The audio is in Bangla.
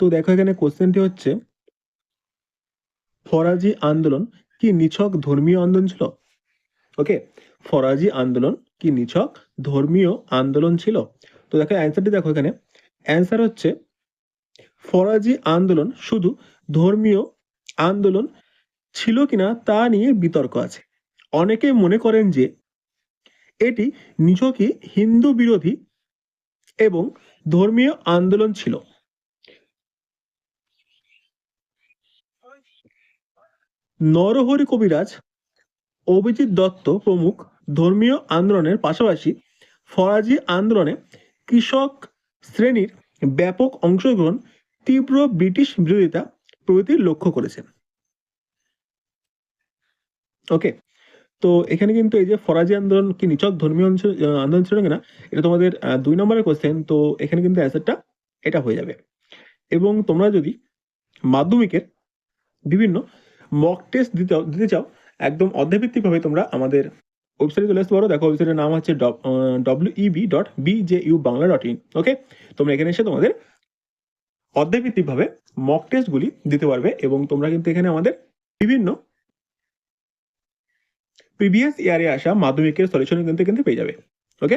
তো দেখো এখানে কোশ্চেনটি হচ্ছে, ফরাজি আন্দোলন কি নিছক ধর্মীয় আন্দোলন ছিল? ওকে ফরাজি আন্দোলন কি নিছক ধর্মীয় আন্দোলন ছিল? তো দেখো অ্যান্সারটি দেখো এখানে। অ্যান্সার হচ্ছে, ফরাজি আন্দোলন শুধু ধর্মীয় আন্দোলন ছিল কিনা তা নিয়ে বিতর্ক আছে। অনেকে মনে করেন যে, এটি নিছকই হিন্দু বিরোধী এবং ধর্মীয় আন্দোলন ছিল। নরহরি কবিরাজ, অভিজিৎ দত্ত প্রমুখ, ধর্মীয় আন্দোলনের পাশাপাশি ফরাজি আন্দোলনে কৃষক শ্রেণির ব্যাপক অংশগ্রহণ তীব্র ব্রিটিশ বিরোধিতা প্রভৃতি লক্ষ্য করেছেন। ওকে, তো এখানে কিন্তু এই যে ফরাজি আন্দোলন কি নিচক ধর্মীয় আন্দোলন ছিল কিনা, এটা তোমাদের দুই নম্বরের কোশ্চেন তো এখানে কিন্তু অ্যান্সারটা এটা হয়ে যাবে। এবং তোমরা যদি মাধ্যমিকের বিভিন্ন মক টেস্ট দিতে দিতে চাও, একদম অধ্যায়ভিত্তিকভাবে তোমরা আমাদের ওয়েবসাইটে চলে আসতে পারো। দেখো ওয়েবসাইটের নাম হচ্ছে W E B dot B J U Bangla dot in okay তোমরা এখানে এসে তোমাদের অধ্যায়ভিত্তিকভাবে মক টেস্টগুলি দিতে পারবে এবং তোমরা কিন্তু এখানে আমাদের বিভিন্ন প্রিভিয়াস ইয়ারে আসা মাধ্যমিকের সলিউশন কিন্তু কিন্তু পেয়ে যাবে ওকে